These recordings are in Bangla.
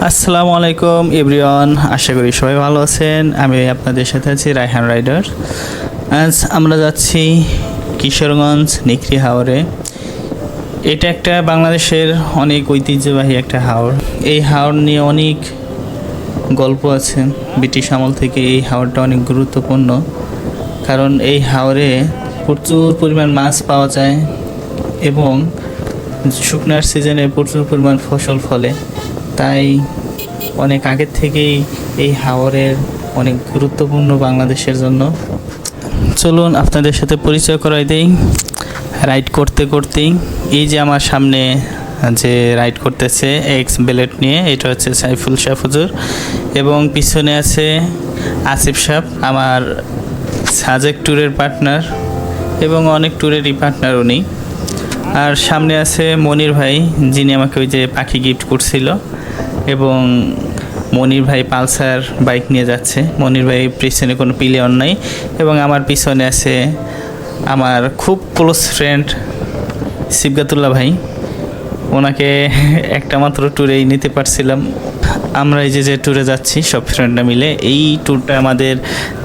আসসালামু আলাইকুম, এভরিওয়ান। আশা করি সবাই ভালো আছেন। আমি আপনাদের সাথে আছি রায়হান রাইডার। আজ আমরা যাচ্ছি কিশোরগঞ্জ নিকরি হাওরে। এটা একটা বাংলাদেশের অনেক ঐতিহ্যবাহী একটা হাওর। এই হাওর নিয়ে অনেক গল্প আছে। ব্রিটিশ আমল থেকে এই হাওরটা অনেক গুরুত্বপূর্ণ। কারণ এই হাওরে প্রচুর পরিমাণ মাছ পাওয়া যায় এবং শুকনার সিজনে প্রচুর পরিমাণ ফসল ফলে। তাই অনেক আগের থেকেই এই হাওরের অনেক গুরুত্বপূর্ণ বাংলাদেশের জন্য। চলুন আপনাদের সাথে পরিচয় করাই দেই। রাইড করতে করতেই এই যে আমার সামনে যে রাইড করতেছে এক্স বেলেট নিয়ে, এটা হচ্ছে সাইফুল শাহ হুজুর এবং পিছনে আছে আসিফ সাহ, আমার সাজেক ট্যুরের পার্টনার এবং অনেক ট্যুরেরই পার্টনার উনি। আর সামনে আছে মনির ভাই, যিনি আমাকে ওই যে পাখি গিফট করছিল। এবং মনির ভাই পালসার বাইক নিয়ে যাচ্ছে। মনির ভাই পিছনে কোনো প্লেয়ার নাই। এবং আমার পিছনে আছে আমার খুব ক্লোজ ফ্রেন্ড শিবগাতুল্লাহ ভাই। ওনাকে একটা মাত্র ট্যুরেই নিতে পারছিলাম। আমরা এই যে যে ট্যুরে যাচ্ছি, সব ফ্রেন্ডরা মিলে, এই ট্যুরটা আমাদের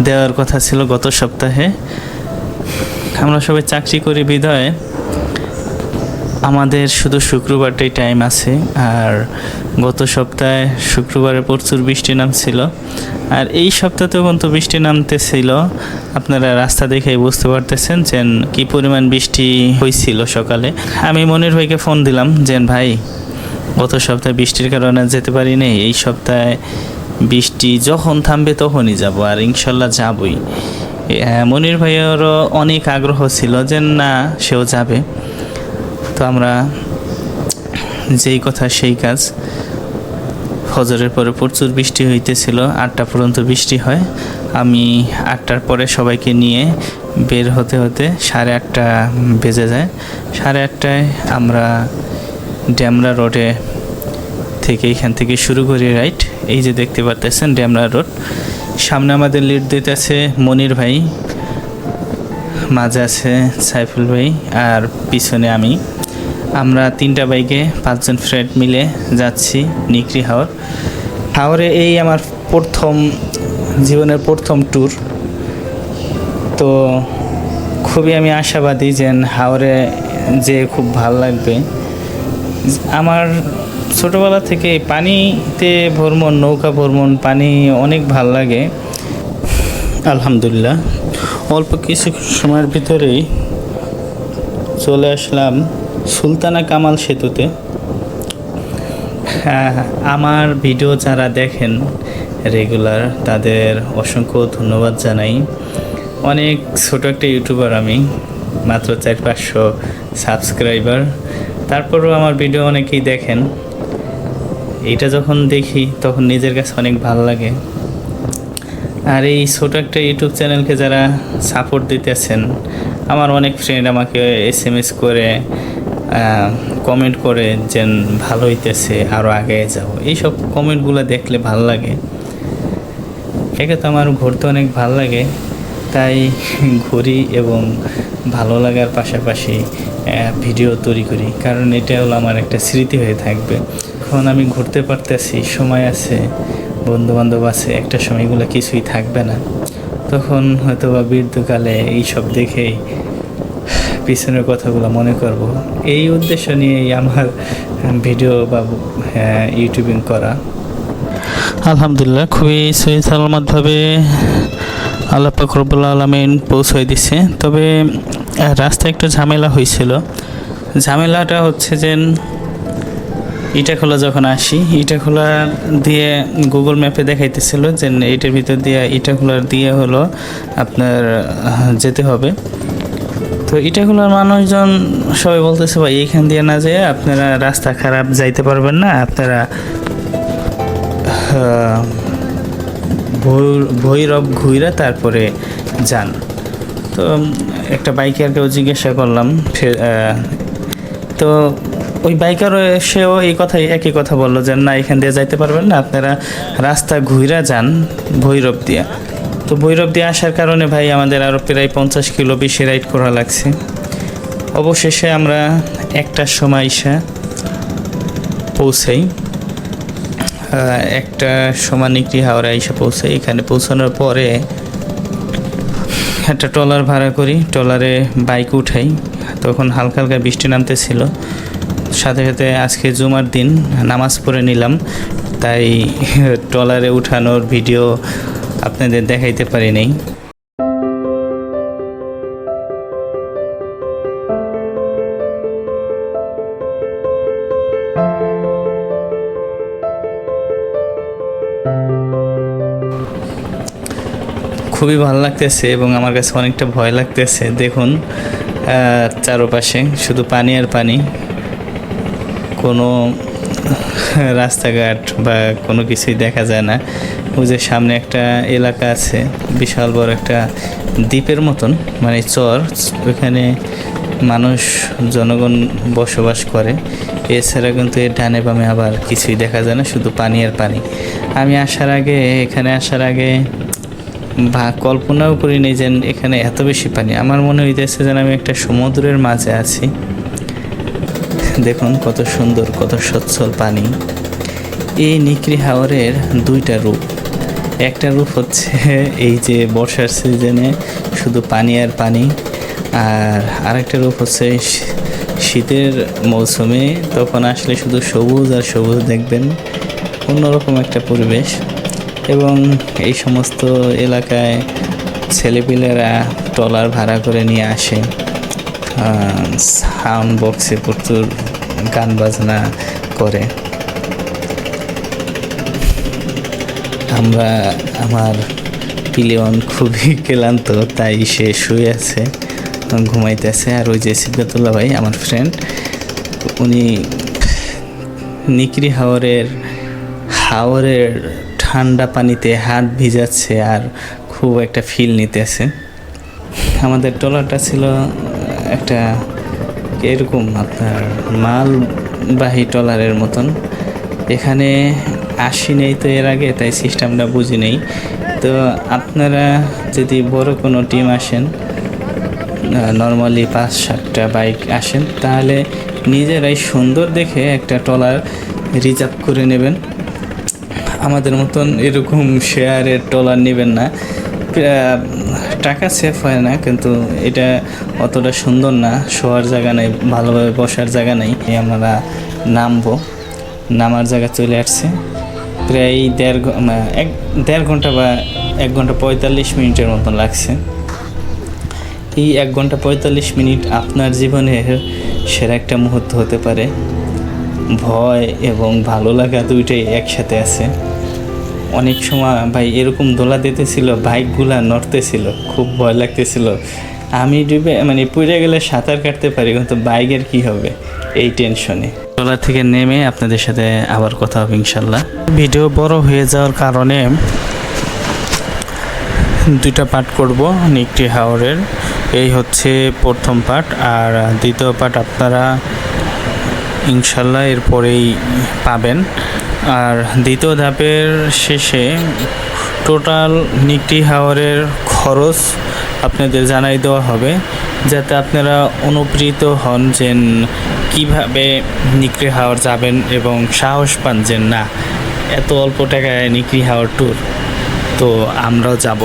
দেওয়ার কথা ছিল গত সপ্তাহে। আমরা সবাই চাকরি করি বিধায় আমাদের শুধু শুক্রবারটাই টাইম আছে, আর গত সপ্তাহে শুক্রবারে প্রচুর বৃষ্টি নামছিল, আর এই সপ্তাহতেও কিন্তু বৃষ্টি নামতেছিল। আপনারা রাস্তা দেখেই বুঝতে পারতেছেন যে কি পরিমাণ বৃষ্টি হয়েছিল সকালে। আমি মনির ভাইকে ফোন দিলাম, যে ভাই, গত সপ্তাহে বৃষ্টির কারণে যেতে পারি নাই, এই সপ্তাহে বৃষ্টি যখন থামবে তখনই যাব, আর ইনশাল্লাহ যাবই। মনির ভাইয়েরও অনেক আগ্রহ ছিল যে না, সেও যাবে। তো আমরা যেই কথা সেই কাজ। ফজরের পরে প্রচুর বৃষ্টি হইতেছিল, আটটা পর্যন্ত বৃষ্টি হয়। আমি আটটার পরে সবাইকে নিয়ে বের হতে হতে সাড়ে আটটা বেজে যায়। সাড়ে আটটায় আমরা ড্যামরা রোডে থেকে এখান থেকে শুরু করি রাইট। এই যে দেখতে পারতেছেন ড্যামরা রোড। সামনে আমাদের লিড দিতেছে মনির ভাই, মাঝে আছে সাইফুল ভাই আর পিছনে আমি। আমরা তিনটা বাইকে পাঁচজন ফ্রেন্ড মিলে যাচ্ছি নিকরি হাওর। হাওরে এই আমার প্রথম, জীবনের প্রথম ট্যুর তো খুবই আমি আশাবাদী যে হাওরে যে খুব ভালো লাগবে। আমার ছোটোবেলা থেকে পানিতে ভ্রমণ নৌকা ভ্রমণ পানি অনেক ভালো লাগে। আলহামদুলিল্লাহ। অল্প কিছু সময়ের ভিতরেই চলে আসলাম সুলতানা কামাল সেতুতে। হ্যাঁ, আমার ভিডিও যারা দেখেন রেগুলার তাদের অসংখ্য ধন্যবাদ জানাই। অনেক ছোট একটা ইউটিউবার আমি মাত্র চার পাঁচশো সাবস্ক্রাইবার। তারপরেও আমার ভিডিও অনেকেই দেখেন। এটা যখন দেখি, তখন নিজের কাছে অনেক ভালো লাগে। আর এই ছোট একটা ইউটিউব চ্যানেলকে যারা সাপোর্ট দিতেছেন, আমার অনেক ফ্রেন্ড আমাকে এস এম এস করে কমেন্ট করে যে ভালো হইতেছে আরও আগে যাও। এইসব কমেন্টগুলো দেখলে ভালো লাগে। একে তো আমার ঘুরতে অনেক ভালো লাগে। তাই ঘুরি এবং ভালো লাগার পাশাপাশি ভিডিও তৈরি করি। কারণ এটা হলো আমার একটা স্মৃতি হয়ে থাকবে। এখন আমি ঘুরতে পারতেছি, সময় আছে বন্ধু বান্ধব আছে, একটা সময়গুলো কিছুই থাকবে না। তখন হয়তো বা বৃদ্ধকালে এইসব দেখেই পিছনের কথাগুলো মনে করব। এই উদ্দেশ্য নিয়েই আমার ভিডিও বা ইউটিউবিং করা। আলহামদুলিল্লাহ, খুবই সহি সালামতভাবে আল্লাহ পাকরবুল্লা আলমিন পৌঁছাই দিছে। তবে রাস্তায় একটু ঝামেলা হয়েছিল ঝামেলাটা হচ্ছে যে ইটাখোলা যখন আসি ইটাখোলা দিয়ে গুগল ম্যাপে দেখাইতেছিল যে, এটার ভিতর দিয়ে ইটাখোলার দিয়ে হলো আপনার যেতে হবে। তো ইটাখোলার মানুষজন সবাই বলতেছে, ভাই এইখান দিয়ে না যেয়ে আপনারা রাস্তা খারাপ যাইতে পারবেন না। আপনারা ভৈরব ঘুইরা তারপরে যান। তো একটা বাইকারকেও জিজ্ঞাসা করলাম তো ওই বাইকারও সেও এই কথাই, একই কথা বলল যে, না, এখান দিয়ে যাইতে পারবেন না, আপনারা রাস্তা ঘুইরা যান ভৈরব দিয়া। তো ভৈরব দিয়ে আসার কারণে ভাই আমাদের আরও প্রায় পঞ্চাশ কিলো বেশি রাইড করা লাগছে। অবশেষে আমরা একটার সময় এসে পৌঁছাই একটা সমান একটি হাওড়া এসে পৌঁছে। এখানে পৌঁছানোর পরে একটা ট্রলার ভাড়া করি। ট্রলারে বাইক উঠাই। তখন হালকা হালকা বৃষ্টি নামতেছিল। সাথে সাথে আজকে জুমার দিন, নামাজ পড়ে নিলাম। তাই ট্রলারে উঠানোর ভিডিও আপনাদের দেখাইতে পারি নাই। খুবই ভালো লাগতেছে এবং আমার কাছে অনেকটা ভয় লাগতেছে। দেখুন চারপাশে শুধু পানি আর পানি। কোনো রাস্তাঘাট বা কোনো কিছুই দেখা যায় না। ওই যে সামনে একটা এলাকা আছে, বিশাল বড় একটা দ্বীপের মতন মানে চর। ওখানে মানুষ, জনগণ বসবাস করে। এছাড়া কিন্তু এর ডানে বামে আবার কিছুই দেখা যায় না, শুধু পানি আর পানি। আমি আসার আগে, এখানে আসার আগে বা কল্পনাও করিনি যে এখানে এত বেশি পানি। আমার মনে হইতেছে যেন আমি একটা সমুদ্রের মাঝে আছি। দেখুন কত সুন্দর, কত সচ্ছল পানি। এই নিকরি হাওরের দুইটা রূপ। একটা রূপ হচ্ছে এই যে বর্ষার সিজনে শুধু পানি আর পানি, আর আরেকটা রূপ হচ্ছে শীতের মৌসুমে তখন আসলে শুধু সবুজ আর সবুজ দেখবেন। অন্যরকম একটা পরিবেশ। এবং এই সমস্ত এলাকায় ছেলেপিলেরা ট্রলার ভাড়া করে নিয়ে আসে। সাউন্ড বক্সে প্রচুর গান বাজনা করে। আমরা আমার পিলিয়ন খুবই ক্লান্ত, তাই সে শুয়ে আছে, ঘুমাইতেছে। আর ওই যে সিদ্ধাতুল্লাহ ভাই, আমার ফ্রেন্ড উনি নিকরি হাওরের হাওরের ঠান্ডা পানিতে হাত ভিজাচ্ছে আর খুব একটা ফিল নিতেছে। আমাদের ট্রলারটা ছিল একটা এরকম আপনার মালবাহী ট্রলারের মতন। এখানে আসি নেই তো এর আগে, তাই সিস্টেমটা বুঝি নেই। তো আপনারা যদি বড় কোনো টিম আসেন নর্মালি পাঁচ সাতটা বাইক আসেন, তাহলে নিজেরাই সুন্দর দেখে একটা ট্রলার রিজার্ভ করে নেবেন। আমাদের মতন এরকম শেয়ারের ট্রলার নেবেন না। টাকা সেফ হয় না, কিন্তু এটা অতটা সুন্দর না। শোয়ার জায়গা নেই, ভালোভাবে বসার জায়গা নেই। আমরা নামবো। নামার জায়গা চলে আসছে। প্রায় দেড় এক, দেড় ঘণ্টা বা এক ঘণ্টা পঁয়তাল্লিশ মিনিটের মতন লাগছে। এই এক ঘণ্টা পঁয়তাল্লিশ মিনিট আপনার জীবনের সেরা একটা মুহূর্ত হতে পারে। ভয় এবং ভালো লাগা দুইটাই একসাথে আছে। অনেক সময় ভাই এরকম দোলা দিতেছিল, বাইকগুলা নড়তেছিল, খুব ভয় লাগতেছিল। আমি ডুবে মানে পড়ে গেলে সাঁতার কাটতে পারি, কিন্তু বাইকের কি হবে? এই টেনশনে। দোলা থেকে নেমে আপনাদের সাথে আবার কথা হবে ইনশাল্লাহ। ভিডিও বড় হয়ে যাওয়ার কারণে দুইটা পার্ট করব নিকটি হাওরের। এই হচ্ছে প্রথম পার্ট, আর দ্বিতীয় পার্ট আপনারা ইনশাল্লাহ এরপরেই পাবেন। আর দ্বিতীয় ধাপের শেষে টোটাল নিকটি হাওয়ারের খরচ আপনাদের জানাই দেওয়া হবে, যাতে আপনারা অনুপ্রেরিত হন যে কীভাবে নিকরি হাওয়ার যাবেন এবং সাহস পান যে, না, এত অল্প টাকায় নিকরি হাওয়ার ট্যুর তো আমরাও যাব।